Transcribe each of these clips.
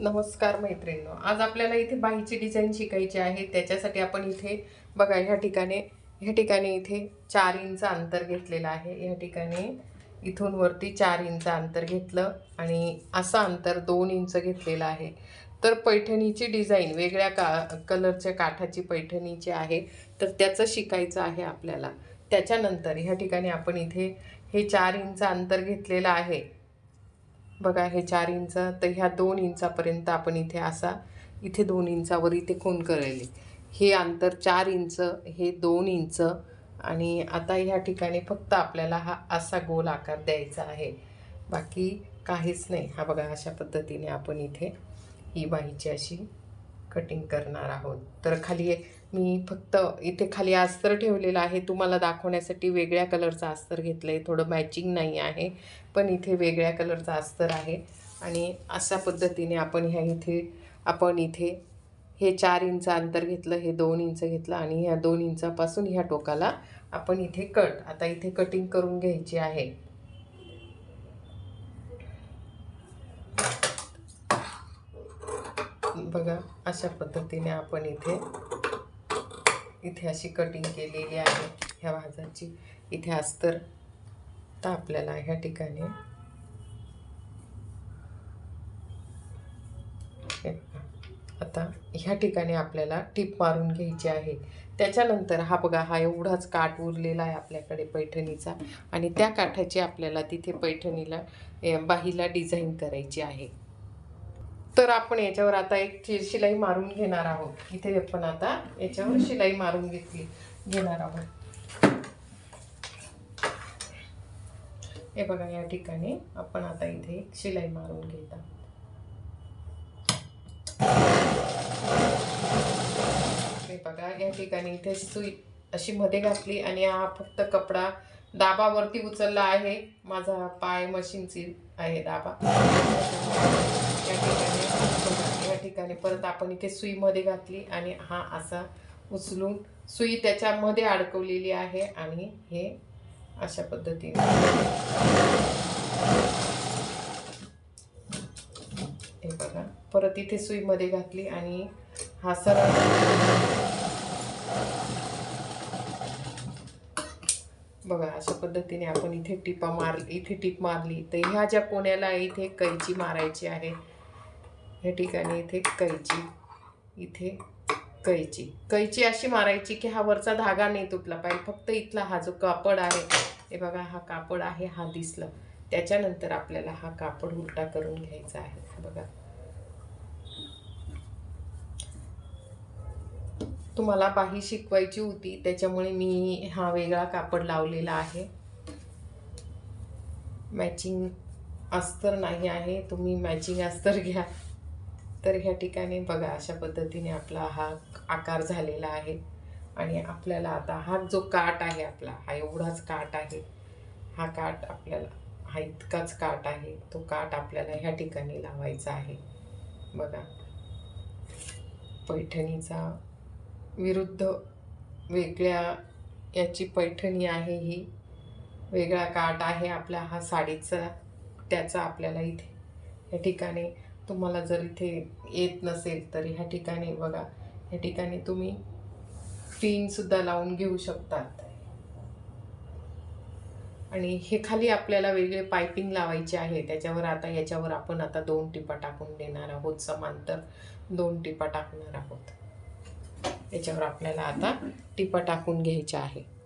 नमस्कार मैत्रिणींनो. आज आपल्याला इथे बाहीची डिझाईन शिकायची आहे. त्याच्यासाठी आपण इथे बघा ह्या ठिकाणी ह्या ठिकाणी इथे चार इंच अंतर घेतलेलं आहे. ह्या ठिकाणी इथून वरती चार इंच अंतर घेतलं आणि असं अंतर दोन इंच घेतलेलं आहे. तर पैठणीची डिझाईन वेगळ्या का कलरच्या काठाची पैठणीची आहे. तर त्याचं शिकायचं आहे आपल्याला. त्याच्यानंतर ह्या ठिकाणी आपण इथे हे चार इंच अंतर घेतलेलं आहे. बघा हे चार इंच तर ह्या दोन इंचापर्यंत आपण इथे असा इथे दोन इंचावर इथे खून करेल? हे अंतर चार इंच हे दोन इंच आणि आता ह्या ठिकाणी फक्त आपल्याला हा असा गोल आकार द्यायचा आहे. बाकी काहीच नाही. हा बघा अशा पद्धतीने आपण इथे ही बाईची अशी कटिंग करणार आहोत. तर खाली एक मी फक्त इथे खाली अस्तर ठेवलेलं आहे. तुम्हाला दाखवण्यासाठी वेगळ्या कलरचं अस्तर घेतलं आहे थोडं मॅचिंग नाही आहे पण इथे वेगळ्या कलरचं अस्तर आहे. आणि अशा पद्धतीने आपण ह्या इथे आपण इथे हे चार इंच अंतर घेतलं हे दोन इंच घेतलं आणि ह्या दोन इंचापासून ह्या टोकाला आपण इथे कट. आता इथे कटिंग करून घ्यायची आहे. बघा अशा पद्धतीने आपण इथे इथे अशी कटिंग केलेली आहे. ह्या भाजाची इथे अस्तर तर आपल्याला ह्या ठिकाणी. आता ह्या ठिकाणी आपल्याला टीप मारून घ्यायची आहे. त्याच्यानंतर हा बघा हा एवढाच काठ उरलेला आहे आपल्याकडे पैठणीचा. आणि त्या काठाची आपल्याला तिथे पैठणीला बाहीला डिझाईन करायची आहे. तर आपण याच्यावर आता एक शिलाई मारून घेणार आहोत. इथे आपण आता याच्यावर शिलाई मारून घेतली घेणार आहोत. हे बघा या ठिकाणी आपण आता इथे एक शिलाई मारून घेत आहोत. हे बघा या ठिकाणी इथे सुई अशी मध्ये घातली आणि हा फक्त कपडा दाबावरती उचलला आहे. माझा पाय मशीनची आहे दाबा. या ठिकाणी या ठिकाणी परत आपण इथे सुईमध्ये घातली आणि हा असा उचलून सुई त्याच्यामध्ये अडकवलेली आहे आणि हे अशा पद्धतीने. हे बघा. परत इथे सुईमध्ये घातली आणि हा सरळ बघा अशा पद्धतीने आपण इथे टिपा मार इथे टिप मारली तर ह्या ज्या कोण्याला इथे कैची मारायची आहे ह्या ठिकाणी इथे कैची इथे कैची. कैची अशी मारायची की हा वरचा धागा नाही तुटला पाहिजे फक्त इथला हा जो कापड आहे हे बघा हा कापड आहे हा दिसला. त्याच्यानंतर आपल्याला हा कापड उलटा करून घ्यायचा आहे बघा. तुम्हाला बाही शिकवायची होती त्याच्यामुळे मी हा वेगळा कापड लावलेला आहे. मॅचिंग अस्तर नाही आहे तुम्ही मॅचिंग अस्तर घ्या. तर ह्या ठिकाणी बघा अशा पद्धतीने आपला हा आकार झालेला आहे. आणि आपल्याला आता हा जो काट आहे आपला हा एवढाच काठ आहे. हा काठ आपल्याला हा इतकाच काठ आहे तो काठ आपल्याला ह्या ठिकाणी लावायचा आहे. बघा. पैठणीचा विरुद्ध वेगळ्या याची पैठणी आहे ही. वेगळा काठ आहे आपला हा साडीचा. त्याचा आपल्याला इथे या ठिकाणी तुम्हाला जर इथे येत नसेल तर ह्या ठिकाणी बघा. ह्या ठिकाणी तुम्ही पिनसुद्धा लावून घेऊ शकतात. आणि हे खाली आपल्याला वेगळे पायपिंग लावायचे आहे. त्याच्यावर आता याच्यावर आपण आता दोन टिपा टाकून देणार आहोत. समांतर दोन टिपा टाकणार आहोत. याच्यावर आपल्याला आता टिपा टाकून घ्यायच्या आहे.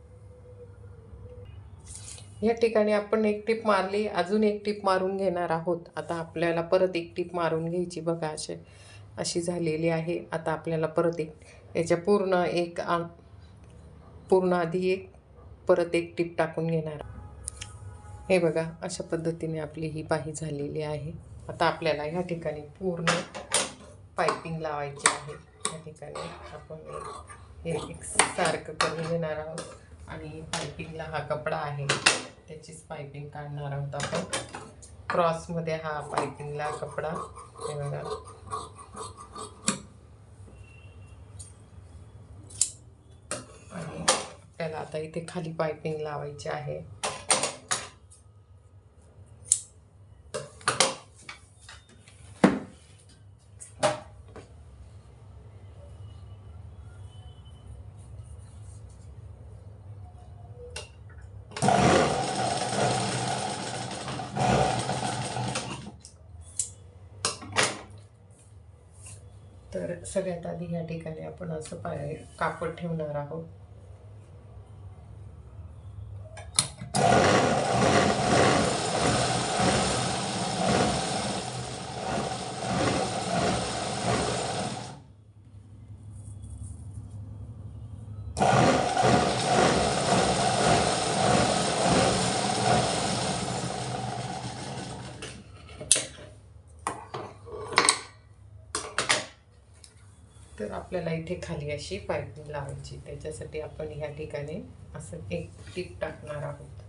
या ठिकाणी आपण एक टिप मारली अजून एक टिप मारून घेणार आहोत. आता आपल्याला परत एक टिप मारून घ्यायची बघा असे अशी झालेली आहे. आता आपल्याला परत एक याच्या पूर्ण एक आ- पूर्ण आधी एक परत एक टिप टाकून घेणार हे बघा अशा पद्धतीने आपली ही बाही झालेली आहे. आता आपल्याला ह्या ठिकाणी पूर्ण पायपिंग लावायची आहे. या ठिकाणी आपण हे एक सारखं करून घेणार आहोत. आणि पायपिंगला हा कपडा आहे. त्याचीच पायपिंग काढणार आहोत आपण. क्रॉसमध्ये हा पायपिंगला कपडा हे बघा. आणि आपल्याला आता इथे खाली पायपिंग लावायची आहे. तर सगळ्यात आधी या ठिकाणी आपण असं पाय कापड ठेवणार आहोत. तर आपल्याला इथे खाली अशी पायपिंग लावायची त्याच्यासाठी आपण ह्या ठिकाणी असं एक टीप टाकणार आहोत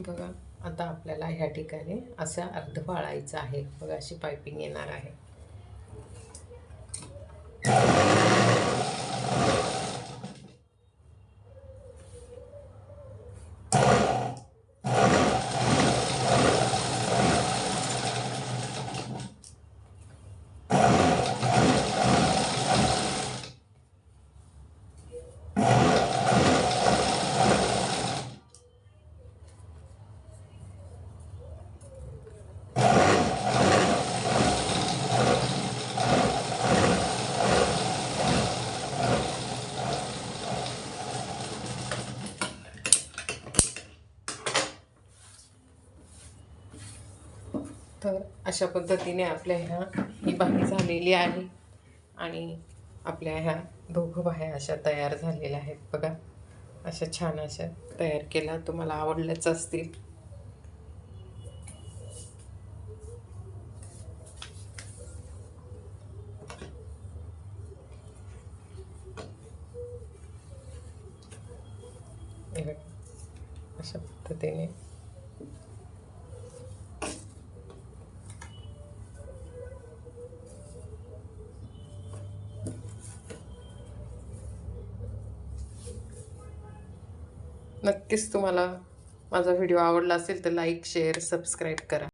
बघा आता आपल्याला ह्या ठिकाणी असं अर्ध वाळायचं आहे. बघा अशी पायपिंग येणार आहे तर अशा पद्धतीने आपल्या ह्या ही बाही झालेली आहे. आणि आपल्या ह्या दोघं बाह्या अशा तयार झालेल्या आहेत बघा. अशा छान अशा तयार केल्या. तुम्हाला आवडल्याच असतील. अशा पद्धतीने नक्कीच तुम्हाला माझा व्हिडिओ आवडला असेल तर लाईक शेअर सबस्क्राईब करा.